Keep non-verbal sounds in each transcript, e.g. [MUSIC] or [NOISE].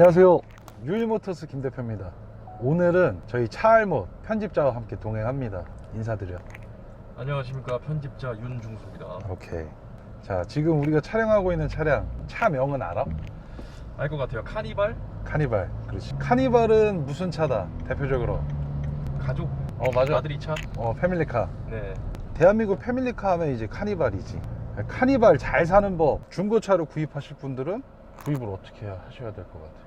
안녕하세요. 유일모터스 김 대표입니다. 오늘은 저희 차알못 편집자와 함께 동행합니다. 인사드려. 안녕하십니까 편집자 윤중수입니다. 오케이. 자, 지금 우리가 촬영하고 있는 차량 차명은 알아? 알 것 같아요. 카니발 카니발. 그렇지. 카니발은 무슨 차다? 대표적으로. 가족 어, 맞아. 아들이 차. 어, 패밀리카. 네. 대한민국 패밀리카 하면 이제 카니발이지. 카니발 잘 사는 법. 중고차로 구입하실 분들은 구입을 어떻게 하셔야 될 것 같아요?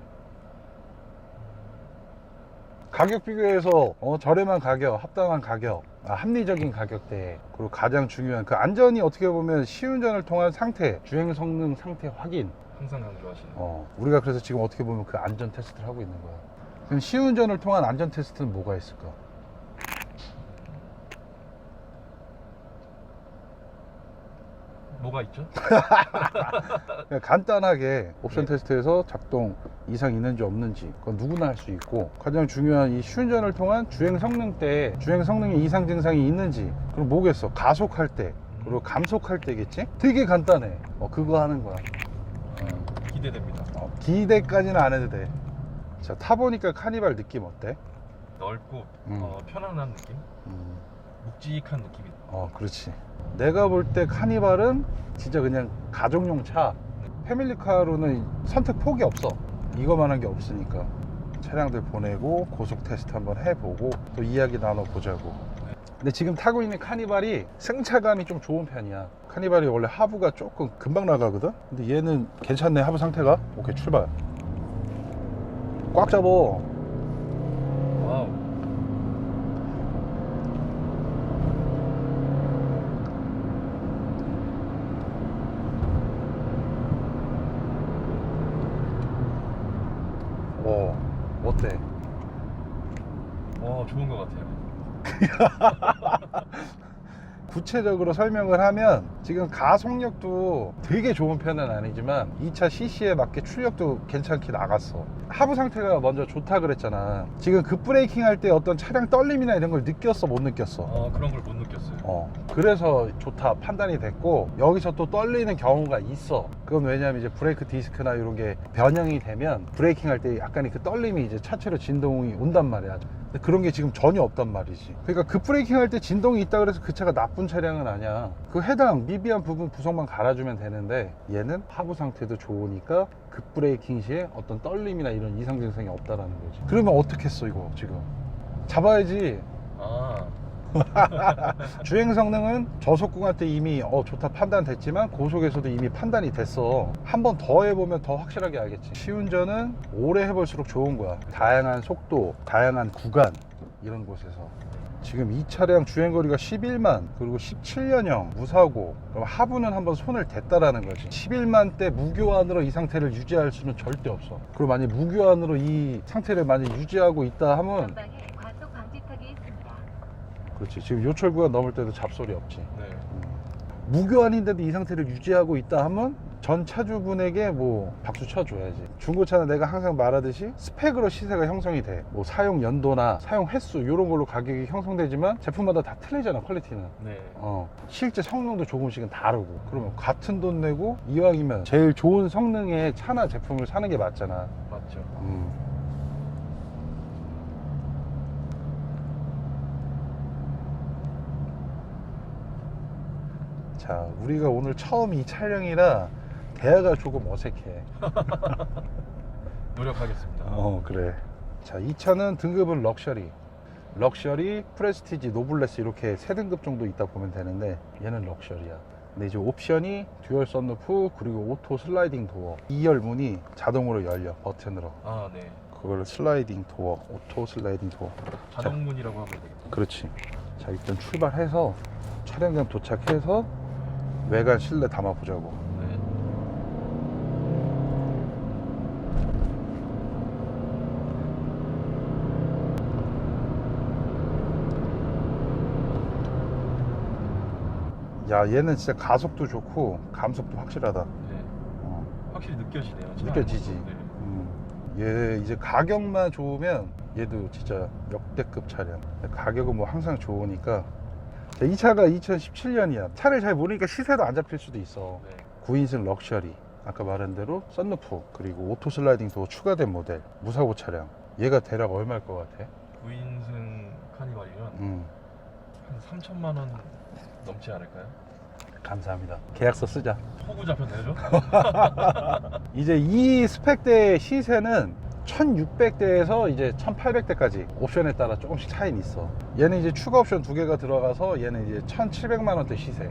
가격 비교해서 어, 저렴한 가격, 합당한 가격, 아, 합리적인 가격대 그리고 가장 중요한 그 안전이 어떻게 보면 시운전을 통한 상태, 주행 성능 상태 확인. 항상 강조하시는. 어, 우리가 그래서 지금 어떻게 보면 그 안전 테스트를 하고 있는 거야. 그럼 시운전을 통한 안전 테스트는 뭐가 있을까? 뭐가 있죠? [LAUGHS] 그냥 간단하게 옵션 네. 테스트에서 작동 이상 있는지 없는지 그건 누구나 할 수 있고 가장 중요한 이 시운전을 통한 주행 성능 때 주행 성능에 이상 증상이 있는지 그럼 뭐겠어 가속할 때 그리고 감속할 때겠지 되게 간단해 어, 그거 하는 거야 기대됩니다. 어, 기대까지는 안 해도 돼 자 타보니까 카니발 느낌 어때? 넓고 음. 어, 편안한 느낌, 음, 묵직한 느낌이. 어 그렇지. 내가 볼 때 카니발은 진짜 그냥 가족용 차. 패밀리카로는 선택 폭이 없어. 이거만 한 게 없으니까. 차량들 보내고 고속 테스트 한번 해보고 또 이야기 나눠보자고. 근데 지금 타고 있는 카니발이 승차감이 좀 좋은 편이야. 카니발이 원래 하부가 조금 금방 나가거든? 근데 얘는 괜찮네 하부 상태가? 오케이 출발. 꽉 잡어 와우. 어 어때? 와 좋은 것 같아요. [LAUGHS] 구체적으로 설명을 하면 지금 가속력도 되게 좋은 편은 아니지만 이차 CC에 맞게 출력도 괜찮게 나갔어. 하부 상태가 먼저 좋다 그랬잖아. 지금 급브레이킹 할 때 어떤 차량 떨림이나 이런 걸 느꼈어? 못 느꼈어? 어 그런 걸 못 느꼈어요. 어, 그래서 좋다 판단이 됐고 여기서 또 떨리는 경우가 있어. 그건 왜냐면 이제 브레이크 디스크나 이런 게 변형이 되면 브레이킹 할 때 약간의 그 떨림이 이제 차체로 진동이 온단 말이야. 그런 게 지금 전혀 없단 말이지. 그러니까 급브레이킹 할 때 진동이 있다 그래서 그 차가 나쁜 차량은 아니야 그 해당 미비한 부분 부속만 갈아주면 되는데 얘는 하부 상태도 좋으니까 급브레이킹 시에 어떤 떨림이나 이런 이상 증상이 없다라는 거지. 그러면 어떻게 했어 이거 지금? 잡아야지. 아. [LAUGHS] 주행 성능은 저속 구간 때 이미 어 좋다 판단됐지만 고속에서도 이미 판단이 됐어. 한 번 더 해보면 더 확실하게 알겠지. 시운전은 오래 해볼수록 좋은 거야. 다양한 속도 다양한 구간 이런 곳에서 지금 이 차량 주행거리가 11만 그리고 17년형 무사고 그럼 하부는 한번 손을 댔다라는 거지. 11만 대 무교환으로 이 상태를 유지할 수는 절대 없어. 그리고 만약 무교환으로 이 상태를 만약 유지하고 있다 하면 전방에 과속 방지턱이 있습니다. 그렇지. 지금 요철 구간 넘을 때도 잡소리 없지. 네. 무교환인데도 이 상태를 유지하고 있다 하면 전 차주분에게 뭐 박수 쳐줘야지 중고차는 내가 항상 말하듯이 스펙으로 시세가 형성이 돼뭐 사용 연도나 사용 횟수 이런 걸로 가격이 형성되지만 제품마다 다 틀리잖아 퀄리티는 네. 어, 실제 성능도 조금씩은 다르고 그러면 같은 돈 내고 이왕이면 제일 좋은 성능의 차나 제품을 사는 게 맞잖아 맞죠. 음. 자, 우리가 오늘 처음 이 촬영이라 대화가 조금 어색해. [LAUGHS] 노력하겠습니다. 어, 그래. 자, 이 차는 등급은 럭셔리. 럭셔리, 프레스티지, 노블레스 이렇게 세 등급 정도 있다 보면 되는데 얘는 럭셔리야. 근데 이제 옵션이 듀얼 썬루프 그리고 오토 슬라이딩 도어. 2열 문이 자동으로 열려 버튼으로. 아 네. 그걸 슬라이딩 도어, 오토 슬라이딩 도어. 자동 문이라고 하면 되겠다. 그렇지. 자, 일단 출발해서 촬영장 도착해서 외관 실내 담아보자고. 네. 야, 얘는 진짜 가속도 좋고 감속도 확실하다. 네. 어, 확실히 느껴지네요. 차 느껴지지. 안에서. 네. 음. 얘 이제 가격만 좋으면 얘도 진짜 역대급 차량. 가격은 뭐 항상 좋으니까. 자, 이 차가 2017년이야. 차를 잘 모르니까 시세도 안 잡힐 수도 있어. 네. 9인승 럭셔리. 아까 말한 대로 썬루프 그리고 오토 슬라이딩도 추가된 모델 무사고 차량 얘가 대략 얼마일 것 같아? 9인승 카니발이면 음 한 3천만 원 넘지 않을까요? 감사합니다 계약서 쓰자 호구 잡혔네요. [LAUGHS] 이제 이 스펙대의 시세는 1600대에서 이제 1800대까지 옵션에 따라 조금씩 차이는 있어 얘는 이제 추가 옵션 두 개가 들어가서 얘는 이제 1700만 원대 시세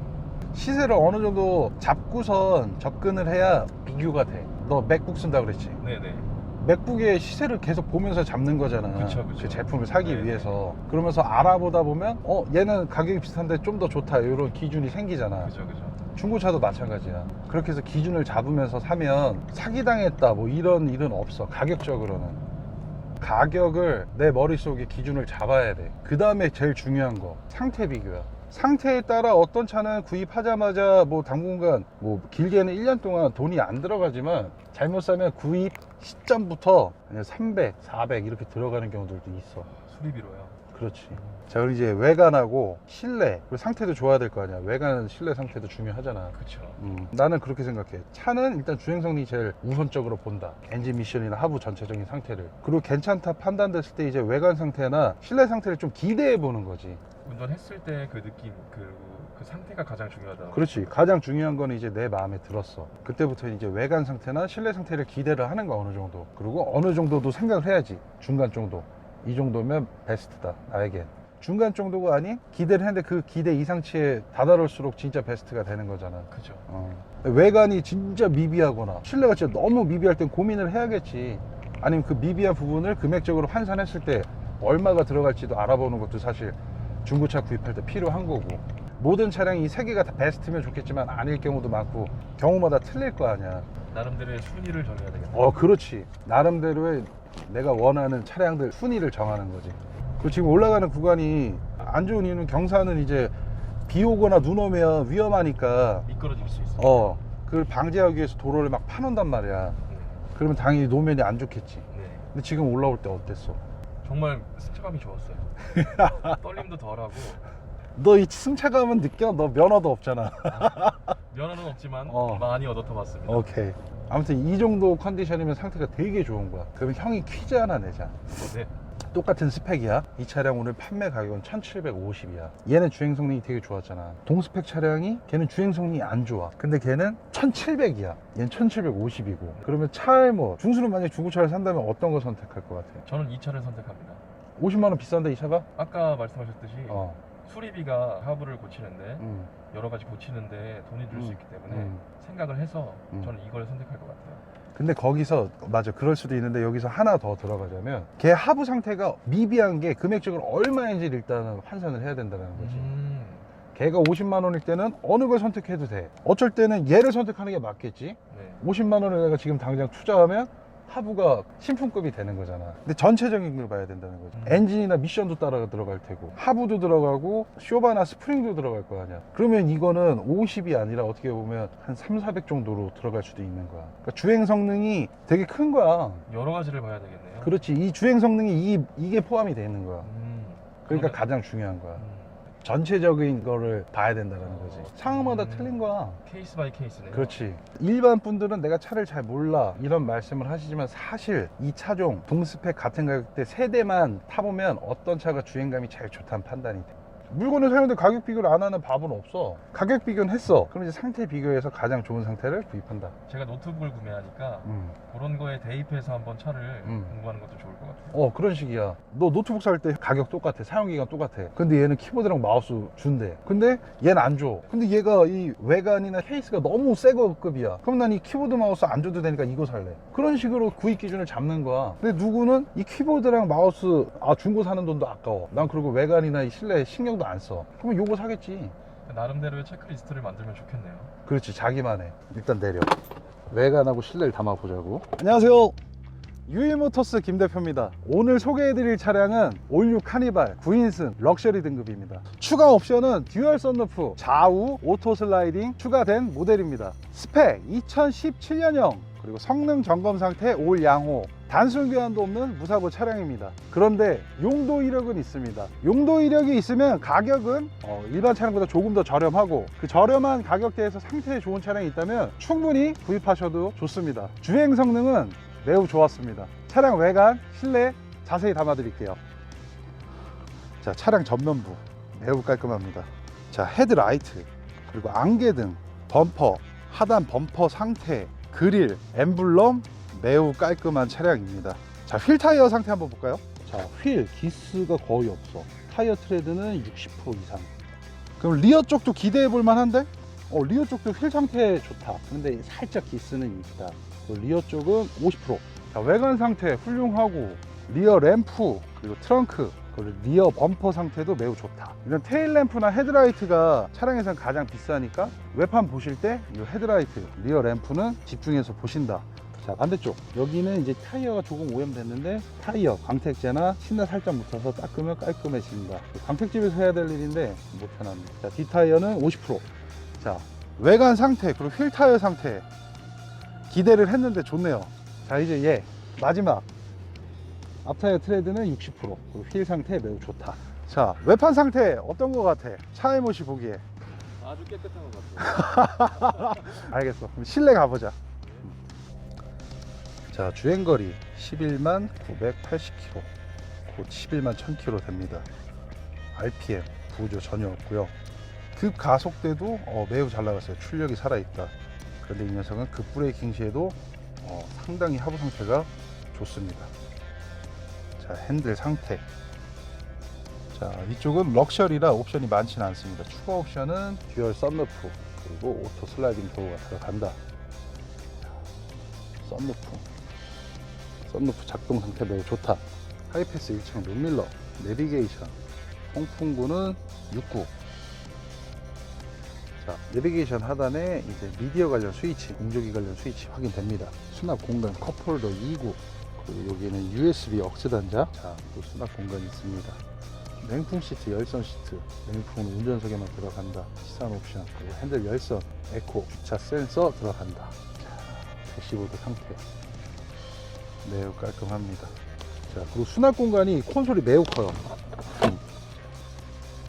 시세를 어느 정도 잡고선 접근을 해야 비교가 돼 너 맥북 쓴다 그랬지 네네. 맥북의 시세를 계속 보면서 잡는 거잖아 그쵸, 그쵸. 그 제품을 사기 네, 위해서 그러면서 알아보다 보면 어 얘는 가격이 비슷한데 좀 더 좋다 이런 기준이 생기잖아 그죠 그죠. 중고차도 마찬가지야. 그렇게 해서 기준을 잡으면서 사면 사기당했다 뭐 이런 일은 없어. 가격적으로는. 가격을 내 머릿속에 기준을 잡아야 돼. 그 다음에 제일 중요한 거 상태 비교야. 상태에 따라 어떤 차는 구입하자마자 뭐 당분간 뭐 길게는 1년 동안 돈이 안 들어가지만 잘못 사면 구입 시점부터 300, 400 이렇게 들어가는 경우들도 있어. 수리비로요. 그렇지. 자, 그리고 이제 외관하고 실내, 그리고 상태도 좋아야 될 거 아니야. 외관, 실내 상태도 중요하잖아. 그쵸. 음, 나는 그렇게 생각해. 차는 일단 주행 성능이 제일 우선적으로 본다. 엔진 미션이나 하부 전체적인 상태를. 그리고 괜찮다 판단됐을 때 이제 외관 상태나 실내 상태를 좀 기대해 보는 거지. 운전했을 때 그 느낌 그, 그 상태가 가장 중요하다. 그렇지. 가장 중요한 거는 이제 내 마음에 들었어. 그때부터 이제 외관 상태나 실내 상태를 기대를 하는 거 어느 정도. 그리고 어느 정도도 생각을 해야지. 중간 정도. 이 정도면 베스트다. 나에겐. 중간 정도가 아닌 기대를 했는데 그 기대 이상치에 다다를수록 진짜 베스트가 되는 거잖아. 그죠. 어. 외관이 진짜 미비하거나 실내가 진짜 너무 미비할 땐 고민을 해야겠지 아니면 그 미비한 부분을 금액적으로 환산했을 때 얼마가 들어갈지도 알아보는 것도 사실 중고차 구입할 때 필요한 거고 모든 차량이 이 세 개가 다 베스트면 좋겠지만 아닐 경우도 많고 경우마다 틀릴 거 아니야 나름대로의 순위를 정해야 되겠다. 어 그렇지 나름대로의 내가 원하는 차량들 순위를 정하는 거지 그 지금 올라가는 구간이 안 좋은 이유는 경사는 이제 비 오거나 눈 오면 위험하니까 미끄러질 수 있어. 어, 그걸 방지하기 위해서 도로를 막 파놓는단 말이야. 네. 그러면 당연히 노면이 안 좋겠지. 네. 근데 지금 올라올 때 어땠어? 정말 승차감이 좋았어요. [LAUGHS] 떨림도 덜하고 너 이 승차감은 느껴? 너 면허도 없잖아. 면허는 없지만 어. 많이 얻어 타봤습니다. 오케이. 아무튼 이 정도 컨디션이면 상태가 되게 좋은 거야. 그러면 형이 퀴즈 하나 내자. 네. 똑같은 스펙이야. 이 차량 오늘 판매 가격은 1750이야. 얘는 주행 성능이 되게 좋았잖아. 동스펙 차량이 걔는 주행 성능이 안 좋아. 근데 걔는 1700이야. 얘는 1750이고. 그러면 차에 뭐 중수는 만약에 중고차를 산다면 어떤 거 선택할 것 같아? 저는 이 차를 선택합니다. 50만 원 비싼데 이 차가? 아까 말씀하셨듯이 어. 수리비가 하부를 고치는데 음. 여러 가지 고치는데 돈이 들수 음. 있기 때문에 음. 생각을 해서 음. 저는 이걸 선택할 것 같아요. 근데 거기서 맞아 그럴 수도 있는데 여기서 하나 더 들어가자면 걔 하부 상태가 미비한 게 금액적으로 얼마인지 를 일단은 환산을 해야 된다는 거지 음. 걔가 50만 원일 때는 어느 걸 선택해도 돼 어쩔 때는 얘를 선택하는 게 맞겠지 네. 50만 원을 내가 지금 당장 투자하면 하부가 신품급이 되는 거잖아 근데 전체적인 걸 봐야 된다는 거지 음. 엔진이나 미션도 따라 들어갈 테고 하부도 들어가고 쇼바나 스프링도 들어갈 거 아니야 그러면 이거는 50이 아니라 어떻게 보면 한 3, 400 정도로 들어갈 수도 있는 거야 그러니까 주행 성능이 되게 큰 거야 여러 가지를 봐야 되겠네요. 그렇지 이 주행 성능이 이, 이게 포함이 돼 있는 거야 음. 그러니까 그러면- 가장 중요한 거야 음. 전체적인 거를 봐야 된다는 거지 상황마다 음. 틀린 거야 케이스 바이 케이스네요. 그렇지. 일반 분들은 내가 차를 잘 몰라 이런 말씀을 하시지만 사실 이 차종 동스펙 같은 가격대 세 대만 타보면 어떤 차가 주행감이 제일 좋다는 판단이 돼. 물건을 사는데 가격 비교를 안 하는 밥은 없어. 가격 비교는 했어. 그럼 이제 상태 비교해서 가장 좋은 상태를 구입한다. 제가 노트북을 구매하니까 음. 그런 거에 대입해서 한번 차를 음. 공부하는 것도 좋을 것 같아요. 어 그런 식이야. 너 노트북 살 때 가격 똑같아. 사용기간 똑같아. 근데 얘는 키보드랑 마우스 준대. 근데 얘는 안 줘. 근데 얘가 이 외관이나 케이스가 너무 새거급이야. 그럼 난 이 키보드 마우스 안 줘도 되니까 이거 살래. 그런 식으로 구입 기준을 잡는 거야. 근데 누구는 이 키보드랑 마우스 아 중고 사는 돈도 아까워. 난 그리고 외관이나 이 실내 신경 도 안 써. 그러면 요거 사겠지. 나름대로의 체크리스트를 만들면 좋겠네요. 그렇지 자기만의. 일단 내려. 외관하고 실내를 담아보자고. 안녕하세요. 유일모터스 김 대표입니다. 오늘 소개해드릴 차량은 올류 카니발 9인승 럭셔리 등급입니다. 추가 옵션은 듀얼 썬루프 좌우 오토 슬라이딩 추가된 모델입니다. 스펙 2017년형 그리고 성능 점검 상태 올 양호 단순 교환도 없는 무사고 차량입니다. 그런데 용도 이력은 있습니다. 용도 이력이 있으면 가격은 어, 일반 차량보다 조금 더 저렴하고 그 저렴한 가격대에서 상태에 좋은 차량이 있다면 충분히 구입하셔도 좋습니다. 주행 성능은 매우 좋았습니다. 차량 외관, 실내 자세히 담아 드릴게요. 자, 차량 전면부 매우 깔끔합니다. 자, 헤드라이트, 그리고 안개등, 범퍼, 하단 범퍼 상태, 그릴, 엠블럼 매우 깔끔한 차량입니다. 자, 휠 타이어 상태 한번 볼까요? 자, 휠 기스가 거의 없어. 타이어 트레드는 60% 이상. 그럼 리어 쪽도 기대해 볼 만한데? 어, 리어 쪽도 휠 상태 좋다. 근데 살짝 기스는 있다. 그 리어 쪽은 50%. 자, 외관 상태 훌륭하고 리어 램프 그리고 트렁크 그리고 리어 범퍼 상태도 매우 좋다. 이런 테일 램프나 헤드라이트가 차량에선 가장 비싸니까 외판 보실 때 이 헤드라이트, 리어 램프는 집중해서 보신다. 자 반대쪽 여기는 이제 타이어가 조금 오염됐는데 타이어 광택제나 신나 살짝 묻혀서 닦으면 깔끔해집니다. 광택집에서 해야 될 일인데 못 편합니다. 자 뒷타이어는 50%자 외관 상태 그리고 휠 타이어 상태 기대를 했는데 좋네요. 자 이제 얘 마지막 앞타이어 트레드는 60% 그리고 휠 상태 매우 좋다. 자 외판 상태 어떤 것 같아? 차에 모시 보기에 아주 깨끗한 것 같아요. [LAUGHS] 알겠어. 그럼 실내 가보자. 자, 주행거리 11만 980km. 곧 11만 1000km 됩니다. RPM 부조 전혀 없고요. 급 가속대도 어, 매우 잘 나갔어요. 출력이 살아있다. 그런데 이 녀석은 급 브레이킹 시에도 어, 상당히 하부 상태가 좋습니다. 자, 핸들 상태. 자, 이쪽은 럭셔리라 옵션이 많지는 않습니다. 추가 옵션은 듀얼 썬루프 그리고 오토 슬라이딩 도어가 들어간다. 자, 썬루프. 썬루프 작동 상태 매우 좋다. 하이패스 1층 룸밀러, 내비게이션, 통풍구는 69. 자, 내비게이션 하단에 이제 미디어 관련 스위치, 공조기 관련 스위치 확인됩니다. 수납 공간 컵홀더 2구. 그리고 여기는 USB 억스 단자. 자, 또 수납 공간이 있습니다. 냉풍 시트, 열선 시트, 냉풍은 운전석에만 들어간다. 시산 옵션, 그리고 핸들 열선, 에코, 주차 센서 들어간다. 자, 대시보드 상태 매우 깔끔합니다. 자, 그리고 수납 공간이 콘솔이 매우 커요. 음.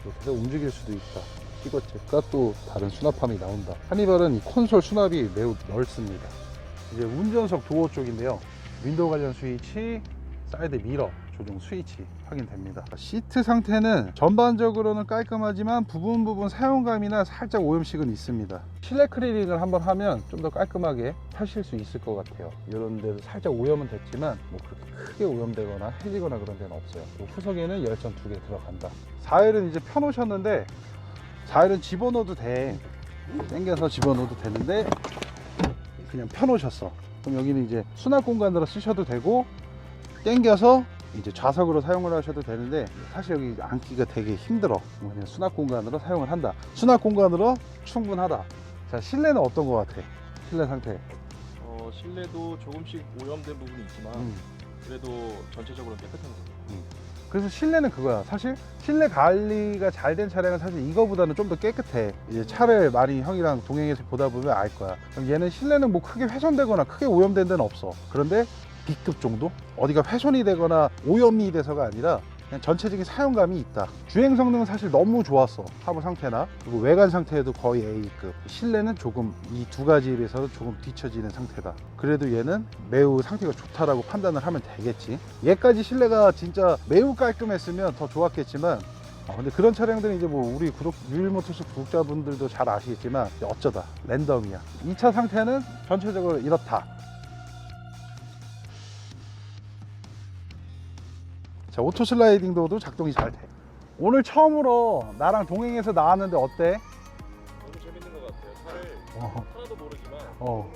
이렇게 해서 움직일 수도 있다. 시거잭과 또 다른 수납함이 나온다. 하니발은 이 콘솔 수납이 매우 넓습니다. 이제 운전석 도어 쪽인데요. 윈도우 관련 스위치, 사이드 미러 조종 스위치 확인됩니다. 시트 상태는 전반적으로는 깔끔하지만 부분 부분 사용감이나 살짝 오염식은 있습니다. 실내 클리닝을 한번 하면 좀 더 깔끔하게 타실 수 있을 것 같아요. 이런 데도 살짝 오염은 됐지만 뭐 그렇게 크게 오염되거나 해지거나 그런 데는 없어요. 그리고 후석에는 열선 두개 들어간다. 4일은 이제 펴놓으셨는데 4일은 집어넣어도 돼. 당겨서 집어넣어도 되는데 그냥 펴놓으셨어. 그럼 여기는 이제 수납 공간으로 쓰셔도 되고 당겨서 이제 좌석으로 사용을 하셔도 되는데 사실 여기 앉기가 되게 힘들어. 그냥 수납 공간으로 사용을 한다. 수납 공간으로 충분하다. 자 실내는 어떤 것 같아? 실내 상태. 어, 실내도 조금씩 오염된 부분이 있지만 음. 그래도 전체적으로 깨끗한 것 같아요. 그래서 실내는 그거야. 사실 실내 관리가 잘 된 차량은 사실 이거보다는 좀 더 깨끗해. 이제 차를 많이 형이랑 동행해서 보다 보면 알 거야. 그럼 얘는 실내는 뭐 크게 훼손되거나 크게 오염된 데는 없어. 그런데 B급 정도? 어디가 훼손이 되거나 오염이 돼서가 아니라 그냥 전체적인 사용감이 있다. 주행 성능은 사실 너무 좋았어. 하부 상태나 그리고 외관 상태에도 거의 A급. 실내는 조금 이 두 가지에 비해서 조금 뒤처지는 상태다. 그래도 얘는 매우 상태가 좋다라고 판단을 하면 되겠지. 얘까지 실내가 진짜 매우 깔끔했으면 더 좋았겠지만 어, 근데 그런 차량들은 이제 뭐 우리 구독 유일모터스 구독자분들도 잘 아시겠지만 어쩌다 랜덤이야. 이차 상태는 전체적으로 이렇다. 자, 오토 슬라이딩 도어도 작동이 잘 돼. 오늘 처음으로 나랑 동행해서 나왔는데 어때? 너무 재밌는 것 같아요. 차를 어, 하나도 모르지만 어.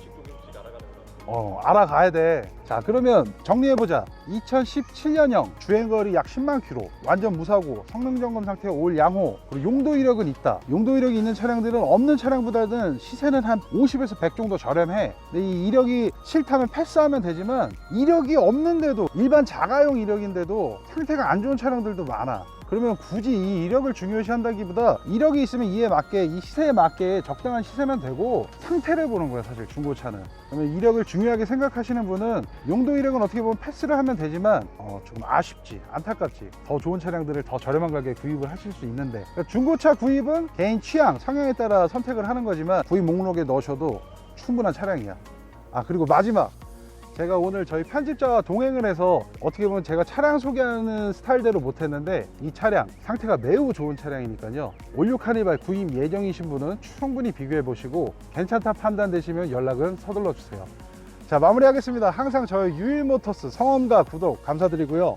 어, 알아가야 돼. 자, 그러면 정리해보자. 2017년형 주행거리 약 10만 킬로, 완전 무사고, 성능 점검 상태 올 양호, 그리고 용도 이력은 있다. 용도 이력이 있는 차량들은 없는 차량보다는 시세는 한 50에서 100 정도 저렴해. 근데 이 이력이 싫다면 패스하면 되지만 이력이 없는데도 일반 자가용 이력인데도 상태가 안 좋은 차량들도 많아. 그러면 굳이 이 이력을 중요시 한다기보다 이력이 있으면 이에 맞게 이 시세에 맞게 적당한 시세면 되고 상태를 보는 거야 사실 중고차는. 그러면 이력을 중요하게 생각하시는 분은 용도 이력은 어떻게 보면 패스를 하면 되지만 어, 좀 아쉽지 안타깝지. 더 좋은 차량들을 더 저렴한 가격에 구입을 하실 수 있는데. 그러니까 중고차 구입은 개인 취향 성향에 따라 선택을 하는 거지만 구입 목록에 넣으셔도 충분한 차량이야. 아 그리고 마지막 제가 오늘 저희 편집자와 동행을 해서 어떻게 보면 제가 차량 소개하는 스타일대로 못했는데 이 차량 상태가 매우 좋은 차량이니까요. 올류 카니발 구입 예정이신 분은 충분히 비교해 보시고 괜찮다 판단되시면 연락은 서둘러 주세요. 자 마무리하겠습니다. 항상 저희 유일모터스 성원과 구독 감사드리고요.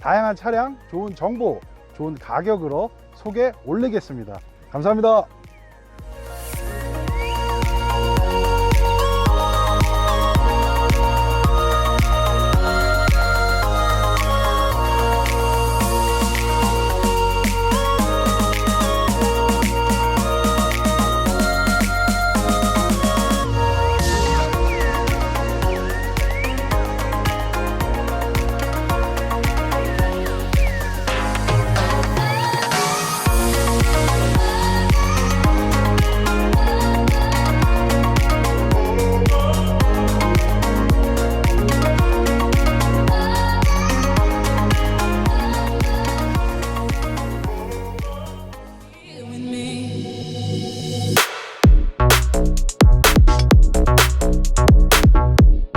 다양한 차량 좋은 정보 좋은 가격으로 소개 올리겠습니다. 감사합니다